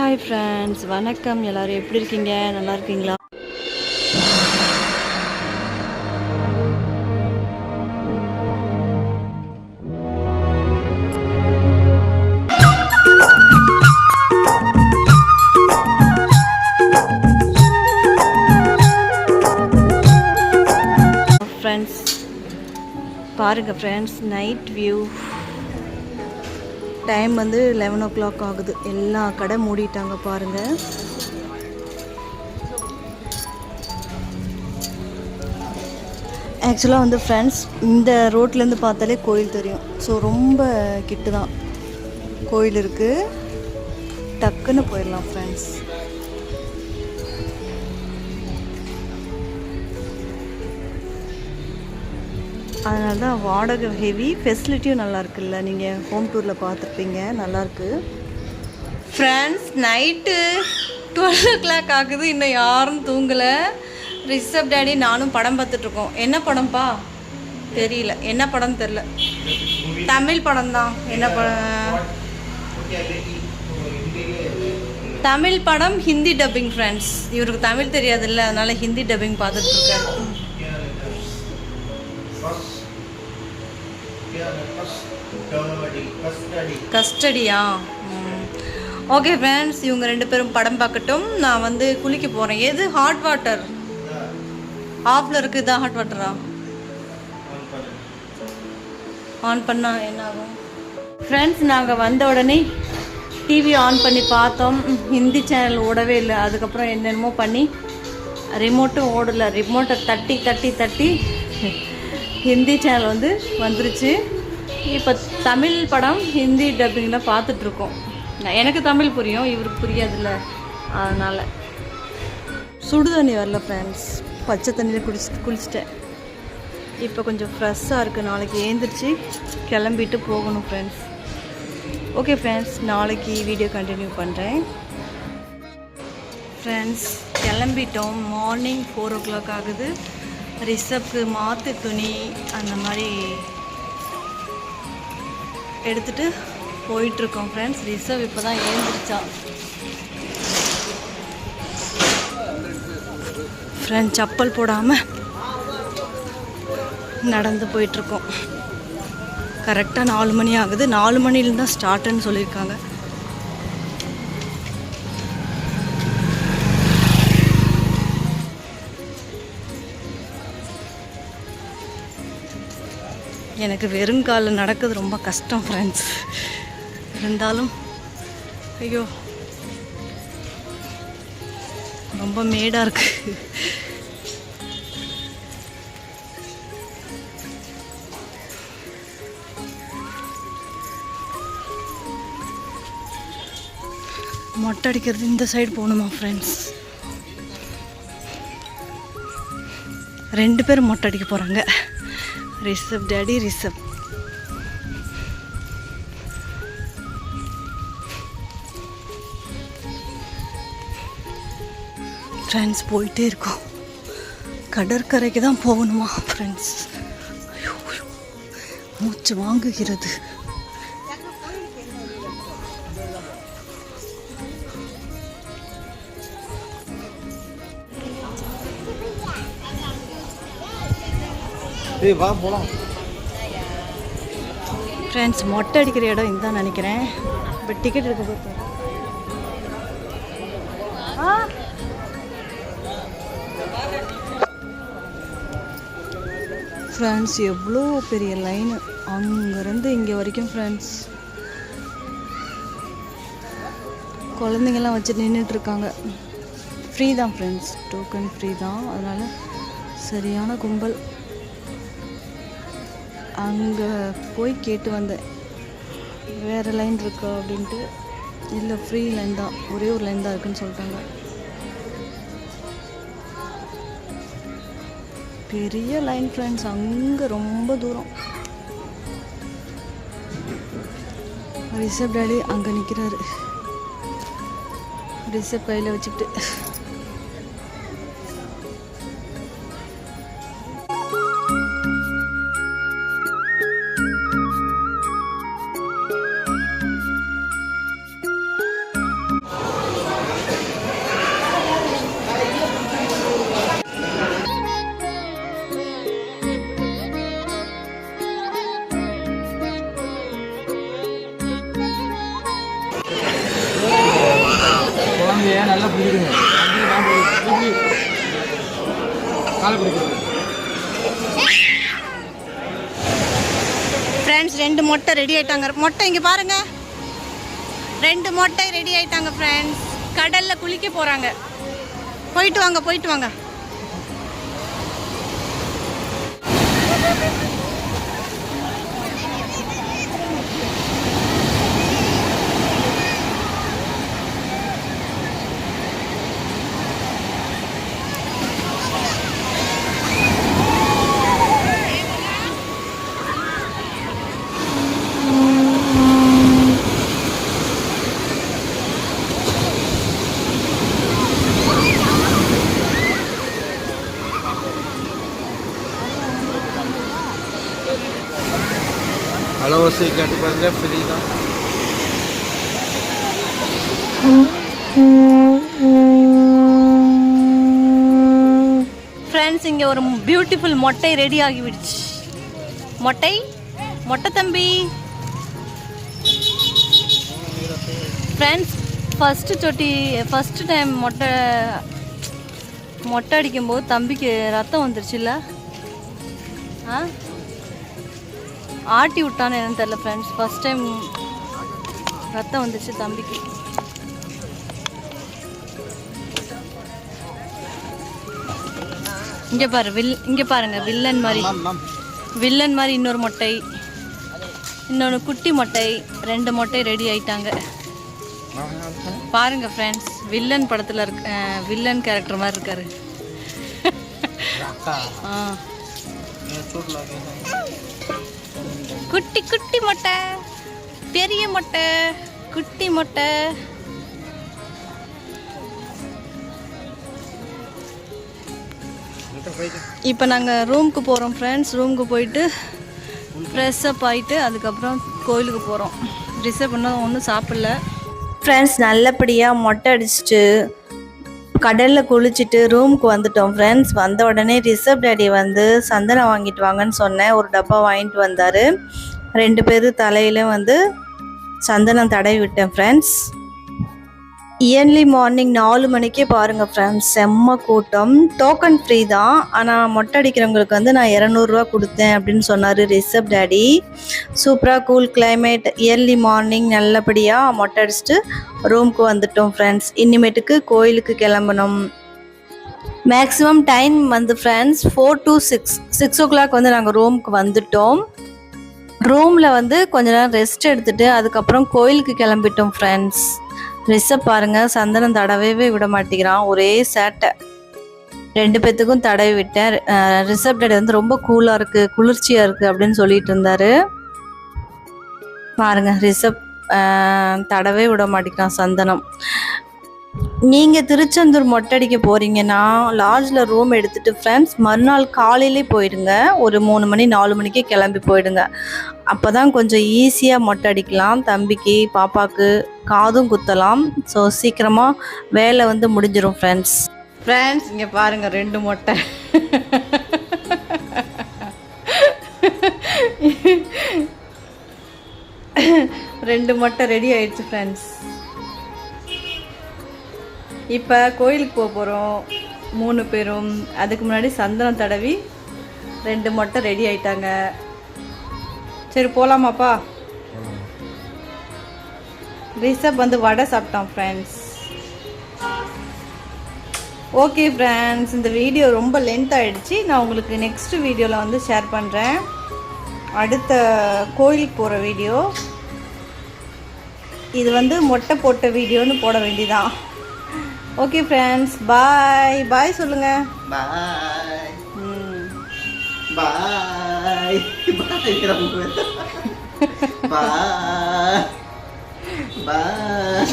Hi friends வணக்கம். எல்லாரும் எப்படி இருக்கீங்க? நல்லா இருக்கீங்களா? ஃப்ரெண்ட்ஸ் பாருங்கள் ஃப்ரெண்ட்ஸ் நைட் வியூ டைம் வந்து லெவன் ஓ கிளாக் ஆகுது. எல்லா கடை மூடிட்டாங்க பாருங்கள் ஆக்சுவலாக வந்து ஃப்ரெண்ட்ஸ் இந்த ரோட்லேருந்து பார்த்தாலே கோயில் தெரியும். ஸோ ரொம்ப கிட்டு தான் கோயில் இருக்குது டக்குன்னு போயிடலாம் ஃப்ரெண்ட்ஸ் அதனால தான் வாடகை ஹெவி ஃபெசிலிட்டியும் நல்லா இருக்குல்ல நீங்கள் ஹோம் டூரில் பார்த்துருப்பீங்க. நல்லாயிருக்கு friends night twelve o'clock ஆகுது. இன்னும் யாரும் தூங்கலை. ரிஷப் டேடி நானும் படம் பார்த்துட்ருக்கோம். என்ன படம்ப்பா தெரியல. என்ன படம் தெரில தமிழ் படம் தான் என்ன படம் தமிழ் படம் ஹிந்தி டப்பிங் ஃப்ரெண்ட்ஸ் இவருக்கு தமிழ் தெரியாதுல்ல. அதனால் ஹிந்தி டப்பிங் பார்த்துட்ருக்கேன். கஸ்டடியா ஓகே ஃப்ரெண்ட்ஸ் இவங்க ரெண்டு பேரும் படம் பார்க்கட்டும். நான் வந்து குளிக்க போகிறேன் எது? ஹாட் வாட்டர் ஆஃபில் இருக்குது இதான் ஹாட் வாட்டரா ஆன் பண்ணால் என்ன ஆகும் ஃப்ரெண்ட்ஸ் நாங்கள் வந்த உடனே டிவி ஆன் பண்ணி பார்த்தோம். ஹிந்தி சேனல் ஓடவே இல்லை. அதுக்கப்புறம் என்னென்னமோ பண்ணி ரிமோட்டும் ஓடலை. ரிமோட்டை தட்டி தட்டி தட்டி ஹிந்தி சேனல் வந்து வந்துருச்சு. இப்போ தமிழ் படம் ஹிந்தி டப்பிங்கில் பார்த்துட்ருக்கோம் எனக்கு தமிழ் புரியும் இவருக்கு புரியாதுல்ல. அதனால். சுடு தண்ணி வரல ஃப்ரெண்ட்ஸ் பச்சை தண்ணியில் குடிச்சு குளிச்சிட்டேன். இப்போ கொஞ்சம் ஃப்ரெஷ்ஷாக இருக்குது நாளைக்கு ஏந்திரிச்சு கிளம்பிட்டு போகணும் ஃப்ரெண்ட்ஸ் ஓகே ஃப்ரெண்ட்ஸ் நாளைக்கு வீடியோ கண்டினியூ பண்ணுறேன் ஃப்ரெண்ட்ஸ் கிளம்பிட்டோம். மார்னிங் ஃபோர் ஓ கிளாக் ஆகுது. ரிஷப்க்கு மாற்று துணி அந்த மாதிரி எடுத்துகிட்டு போயிட்டுருக்கோம் ஃப்ரெண்ட்ஸ் ரிசர்வ் இப்போ தான் ஏந்திரிச்சா. ஃப்ரெண்ட்ஸ் செப்பல் போடாமல் நடந்து போயிட்டுருக்கோம். கரெக்டாக நாலு மணி ஆகுது. நாலு மணிலேருந்து தான் ஸ்டார்ட்டுன்னு சொல்லியிருக்காங்க. எனக்கு வெறுங்காலில் நடக்கிறது ரொம்ப கஷ்டம் ஃப்ரெண்ட்ஸ் இருந்தாலும் ஐயோ ரொம்ப மேடாக இருக்கு. மொட்டை அடிக்கிறது இந்த சைடு போகணுமா ஃப்ரெண்ட்ஸ் ரெண்டு பேரும் மொட்டை அடிக்க போகிறாங்க ரிசப் டேடி ரிசப் ஃப்ரெண்ட்ஸ் போயிட்டே இருக்கோம். கடற்கரைக்கு தான் போகணுமா ஃப்ரெண்ட்ஸ் ஐயோ. மூச்சு வாங்குகிறது. ஏய் வா போகலாம் ஃப்ரெண்ட்ஸ் மொட்டை அடிக்கிற இடம் இதுதான் நினைக்கிறேன். பட் டிக்கெட் எடுக்க போகிறேன் ஃப்ரெண்ட்ஸ் எவ்வளோ பெரிய லைனு அங்கேருந்து இங்கே வரைக்கும் ஃப்ரெண்ட்ஸ் குழந்தைங்கள்லாம் வச்சு நின்றுட்டுருக்காங்க ஃப்ரீ தான் ஃப்ரெண்ட்ஸ் டோக்கன் ஃப்ரீ தான். அதனால் சரியான கும்பல். அங்கே போய் கேட்டு வந்தேன். வேறு லைன் இருக்கா அப்படின்ட்டு. இல்லை ஃப்ரீ லைன் தான். ஒரே ஒரு லைன் தான் இருக்குன்னு சொல்லிட்டாங்க. பெரிய லைன் ஃப்ரெண்ட்ஸ் அங்கே ரொம்ப தூரம். ரிஷப் டேடி அங்கே நிற்கிறாரு ரிஷப் கையில் வச்சுக்கிட்டு. இதை நல்லா பிடிக்குங்க காலை பிடிக்கிறது ஃப்ரெண்ட்ஸ் ரெண்டு மொட்டை ரெடி ஆயிட்டாங்க. மொட்டை இங்கே பாருங்க. ரெண்டு மொட்டை ரெடி ஆயிட்டாங்க ஃப்ரெண்ட்ஸ் கடல்ல குளிக்க போறாங்க. போயிட்டு வாங்க போயிட்டு வாங்க. அலவசி கேட்டு பாருங்க ஃப்ரீ தான். ஃப்ரெண்ட்ஸ் இங்கே ஒரு பியூட்டிஃபுல் மொட்டை ரெடி ஆகிவிடுச்சு. மொட்டை? மொட்டை தம்பி. ஃப்ரெண்ட்ஸ் ஃபஸ்ட்டு தொட்டி ஃபஸ்ட்டு டைம் மொட்டை மொட்டை அடிக்கும்போது தம்பிக்கு ரத்தம் வந்துருச்சுல்ல? ஆ? ஆட்டி விட்டான்னு என்னன்னு தெரில ஃப்ரெண்ட்ஸ் ஃபஸ்ட் டைம் ரத்தம் வந்துச்சு தம்பிக்கு. இங்கே பாரு வில் இங்கே பாருங்க வில்லன் மாதிரி. வில்லன் மாதிரி இன்னொரு மொட்டை இன்னொன்று குட்டி மொட்டை ரெண்டு மொட்டை ரெடி ஆயிட்டாங்க. பாருங்க ஃப்ரெண்ட்ஸ் வில்லன் படத்தில் இருக்க வில்லன் கேரக்டர் மாதிரி இருக்காரு. ஆ. குட்டி குட்டி மொட்டை பெரிய மொட்டை குட்டி மொட்டை. இப்போ நாங்கள் ரூமுக்கு போகிறோம் ஃப்ரெண்ட்ஸ் ரூமுக்கு போயிட்டு ஃப்ரெஷ் அப் ஆகிட்டு அதுக்கப்புறம் கோயிலுக்கு போகிறோம் ரிசர்வ் பண்ணால் ஒன்றும் சாப்பிடல. ஃப்ரெண்ட்ஸ் நல்லபடியாக மொட்டை அடிச்சிட்டு கடலில் குளிச்சுட்டு ரூமுக்கு வந்துட்டோம் ஃப்ரெண்ட்ஸ் வந்த உடனே ரிசப் டேடி வந்து சந்தனம் வாங்கிட்டு வாங்கன்னு சொன்னேன். ஒரு டப்பா வாங்கிட்டு வந்தார். ரெண்டு பேர் தலையிலும் வந்து சந்தனம் தடவி விட்டேன் ஃப்ரெண்ட்ஸ் இயர்லி மார்னிங் நாலு மணிக்கே பாருங்கள் ஃப்ரெண்ட்ஸ் செம்ம கூட்டம். டோக்கன் ஃப்ரீ தான். ஆனால் மொட்டை அடிக்கிறவங்களுக்கு வந்து நான் இரநூறுவா கொடுத்தேன் அப்படின்னு சொன்னார் ரிசப் டேடி. சூப்பராக கூல் கிளைமேட் இயர்லி மார்னிங் நல்லபடியாக மொட்டை அடிச்சுட்டு ரூமுக்கு வந்துட்டோம் ஃப்ரெண்ட்ஸ் இனிமேட்டுக்கு கோயிலுக்கு கிளம்பணும். மேக்ஸிமம் டைம் வந்து friends four to six six o'clock வந்து நாங்கள் ரூமுக்கு வந்துட்டோம். ரூமில் வந்து கொஞ்ச நேரம் ரெஸ்ட் எடுத்துகிட்டு அதுக்கப்புறம் கோயிலுக்கு கிளம்பிட்டோம் ஃப்ரெண்ட்ஸ் ட்ரெஸ்ஸை பாருங்க சந்தனம் தடவே விட மாட்டேங்கிறான். ஒரே சேட்டை. ரெண்டு பேத்துக்கும் தடவி விட்டேன். ரிசப் டேட் வந்து ரொம்ப கூலாக இருக்குது குளிர்ச்சியாக இருக்குது அப்படின்னு சொல்லிட்டு இருந்தாரு. பாருங்க ரிசப் தடவே விட மாட்டேங்கிறான் சந்தனம். நீங்கள் திருச்செந்தூர் மொட்டடிக்க போகிறீங்கன்னா லாட்ஜில் ரூம் எடுத்துகிட்டு ஃப்ரெண்ட்ஸ் மறுநாள் காலையிலே போயிடுங்க. ஒரு மூணு மணி நாலு மணிக்கே கிளம்பி போயிடுங்க. அப்போ தான் கொஞ்சம் ஈஸியாக மொட்டை அடிக்கலாம். தம்பிக்கு பாப்பாவுக்கு காதும் குத்தலாம். ஸோ சீக்கிரமாக வேலை வந்து முடிஞ்சிடும் ஃப்ரெண்ட்ஸ் ஃப்ரெண்ட்ஸ் இங்கே பாருங்கள் ரெண்டு மொட்டை. ரெண்டு மொட்டை ரெடி ஆயிடுச்சு ஃப்ரெண்ட்ஸ் இப்போ கோயிலுக்கு போக போகிறோம் மூணு பேரும். அதுக்கு முன்னாடி சந்தனம் தடவி ரெண்டு மொட்டை ரெடி ஆயிட்டாங்க. சரி போகலாமாப்பா ரிஷப் வந்து வடை சாப்பிட்டான் ஃப்ரெண்ட்ஸ் ஓகே ஃப்ரெண்ட்ஸ் இந்த வீடியோ ரொம்ப லென்த் ஆகிடுச்சு நான் உங்களுக்கு நெக்ஸ்ட் வீடியோவில் வந்து ஷேர் பண்ணுறேன் அடுத்த கோயிலுக்கு போகிற வீடியோ இது வந்து மொட்டை போட்ட வீடியோன்னு போட வேண்டியதான் ஓகே ஃப்ரெண்ட்ஸ் பாய் பாய் சொல்லுங்கள் பாய் ம். பாய் பாய் பாய் பாய்